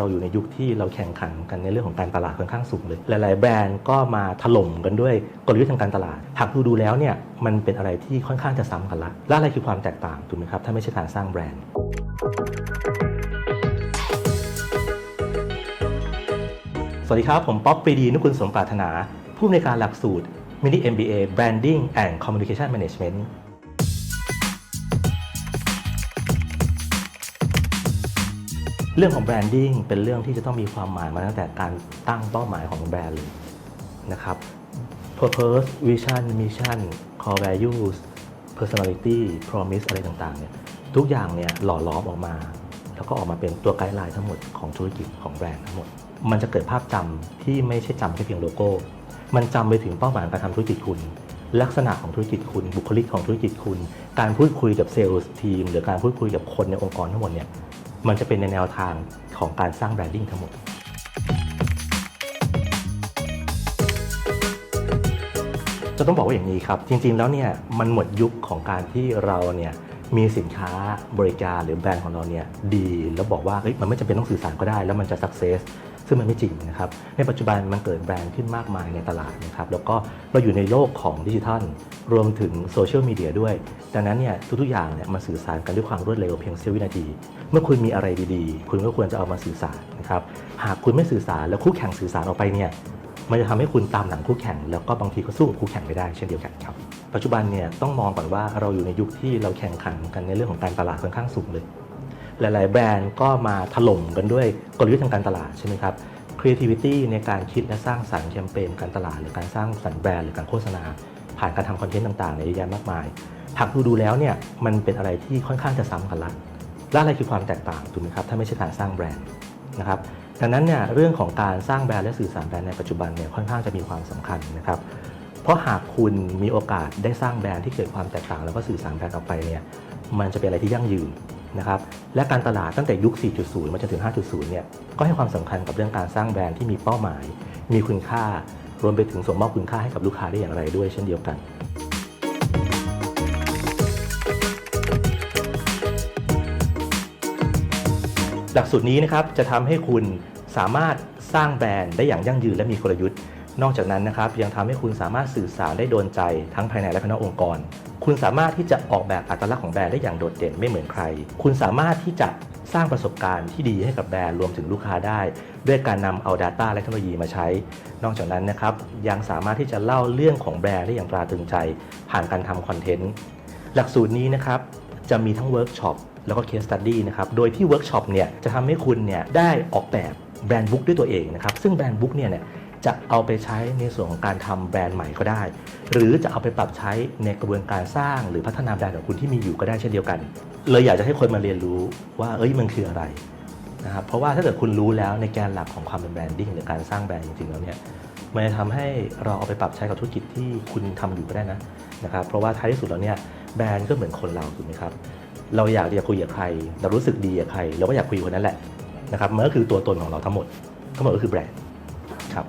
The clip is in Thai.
เราอยู่ในยุคที่เราแข่งขันกันในเรื่องของการตลาดค่อนข้างสูงเลย หลาย ๆ แบรนด์ก็มาถล่มกันด้วยกลยุทธ์ทางการตลาด หากดูดูแล้วเนี่ยมันเป็นอะไรที่ค่อนข้างจะซ้ำกันละ และอะไรคือความแตกต่างถูกไหมครับถ้าไม่ใช่การสร้างแบรนด์สวัสดีครับ ผมป๊อปปรีดีนุกุลสมปรารถนา ผู้อำนวยการหลักสูตร Mini MBA Branding and Communication Management เรื่องของแบรนดิ้งเป็นเรื่องที่จะต้องมีความหมายมาตั้งแต่การตั้งเป้าหมายของแบรนด์เลยนะครับ purpose vision mission core values personality promise อะไรต่างๆเนี่ยทุกอย่างเนี่ยหล่อหลอมออกมา แล้วก็ออกมาเป็นตัวไกด์ไลน์ทั้งหมดของธุรกิจของแบรนด์ทั้งหมด มันจะเกิดภาพจำที่ไม่ใช่จำแค่เพียงโลโก้ มันจำไปถึงเป้าหมายการทำธุรกิจคุณ ลักษณะของธุรกิจคุณ บุคลิกของธุรกิจคุณ การพูดคุยกับเซลล์ทีม หรือการพูดคุยกับคนในองค์กรทั้งหมดเนี่ย มันจะเป็นในแนวทางของการสร้างแบรนดิ้งทั้งหมด จะต้องบอกว่าอย่างนี้ครับ จริง ๆ แล้วเนี่ยมันหมดยุคของการที่เราเนี่ยมีสินค้าบริการหรือแบรนด์ของเราเนี่ยดี แล้วบอกว่ามันไม่จำเป็นต้องสื่อสารก็ได้ แล้วมันจะสักเซส ซึ่งมันไม่จริงนะครับ ในปัจจุบันมันเกิดแบรนด์ขึ้นมากมายในตลาดนะครับ แล้วก็เราอยู่ในโลกของดิจิทัล รวมถึงโซเชียลมีเดียด้วย ดังนั้นเนี่ยทุกๆอย่างเนี่ยมันสื่อสารกันด้วยความรวดเร็วเพียงเสี้ยววินาที เมื่อคุณมีอะไรดีๆ คุณก็ควรจะเอามาสื่อสารนะครับ หากคุณไม่สื่อสารแล้วคู่แข่งสื่อสารออกไปเนี่ยมันจะทำให้คุณตามหลังคู่แข่ง แล้วก็บางทีก็สู้กับคู่แข่งไม่ได้เช่นเดียวกันครับ ปัจจุบันเนี่ยต้องมองก่อนว่าเราอยู่ในยุคที่เราแข่งขันกันในเรื่องของการตลาดค่อนข้างสูงเลย หลาย ๆ แบรนด์ก็มาถล่มกันด้วยกลยุทธ์ทางการตลาดใช่ไหมครับ creativity ในการคิดและสร้างสรรค์แคมเปญการตลาด หรือการสร้างสรรค์แบรนด์หรือการโฆษณา ผ่านการทำคอนเทนต์ต่างๆในเยอะแยะมากมายหากดูดูแล้วเนี่ยมันเป็นอะไรที่ค่อนข้างจะซ้ำกันละและอะไรคือความแตกต่างถูกไหมครับถ้าไม่ใช่การสร้างแบรนด์นะครับดังนั้นเนี่ยเรื่องของการสร้างแบรนด์และสื่อสารแบรนด์ในปัจจุบันเนี่ยค่อนข้างจะมีความสำคัญนะครับเพราะหากคุณมีโอกาสได้สร้างแบรนด์ที่เกิดความแตกต่าง แล้วก็สื่อสารแบรนด์ออกไปเนี่ยมันจะเป็นอะไรที่ยั่งยืน นะครับและการตลาดตั้งแต่ยุค 4.0 มาจนถึง 5.0 เนี่ยก็ให้ความสำคัญกับเรื่องการสร้างแบรนด์ที่มีเป้าหมาย มีคุณค่า รวมไปถึงส่งมอบคุณค่าให้กับลูกค้าได้อย่างไรด้วยเช่นเดียวกันหลักสูตรนี้นะครับจะทำให้คุณสามารถสร้างแบรนด์ได้อย่างยั่งยืนและมีกลยุทธ์ นอกจากนั้นนะครับ ยังทำให้คุณสามารถสื่อสารได้โดนใจทั้งภายในและภายนอกองค์กร คุณสามารถที่จะออกแบบอัตลักษณ์ของแบรนด์ได้อย่างโดดเด่นไม่เหมือนใคร คุณสามารถที่จะสร้างประสบการณ์ที่ดีให้กับแบรนด์รวมถึงลูกค้าได้ ด้วยการนำเอา Data และเทคโนโลยีมาใช้ นอกจากนั้นนะครับยังสามารถที่จะเล่าเรื่องของแบรนด์ได้อย่างตราตรึงใจ ผ่านการทำคอนเทนต์หลักสูตรนี้นะครับจะมีทั้งเวิร์กช็อปแล้วก็เคสตัดดี้นะครับ โดยที่เวิร์กช็อปเนี่ยจะทำให้คุณเนี่ยได้ออกแบบแบรนด์บุ๊กด้วยตัวเองนะครับ ซึ่งแบรนด์บุ๊กเนี่ย จะเอาไปใช้ในส่วนของการทำแบรนด์ใหม่ก็ได้ หรือจะเอาไปปรับใช้ในกระบวนการสร้างหรือพัฒนาแบรนด์ของคุณที่มีอยู่ก็ได้เช่นเดียวกัน เลยอยากจะให้คนมาเรียนรู้ว่าเอ้ยมันคืออะไรนะครับเพราะว่าถ้าเกิดคุณรู้แล้วในแกนหลักของความเป็นแบรนดิ้งหรือการสร้างแบรนด์จริงๆแล้วเนี่ยมันจะทำให้เราเอาไปปรับใช้กับธุรกิจที่คุณทำอยู่ก็ได้นะนะครับเพราะว่าท้ายที่สุดแล้วเนี่ยแบรนด์ก็เหมือนคนเราถูกไหมครับเราอยากจะคุยกับใคร เรารู้สึกดีกับใคร เราก็อยากคุยกับคนนั้นแหละนะครับมันก็คือตัวตนของเราทั้งหมดทั้งหมดก็คือแบรนด์ ครับ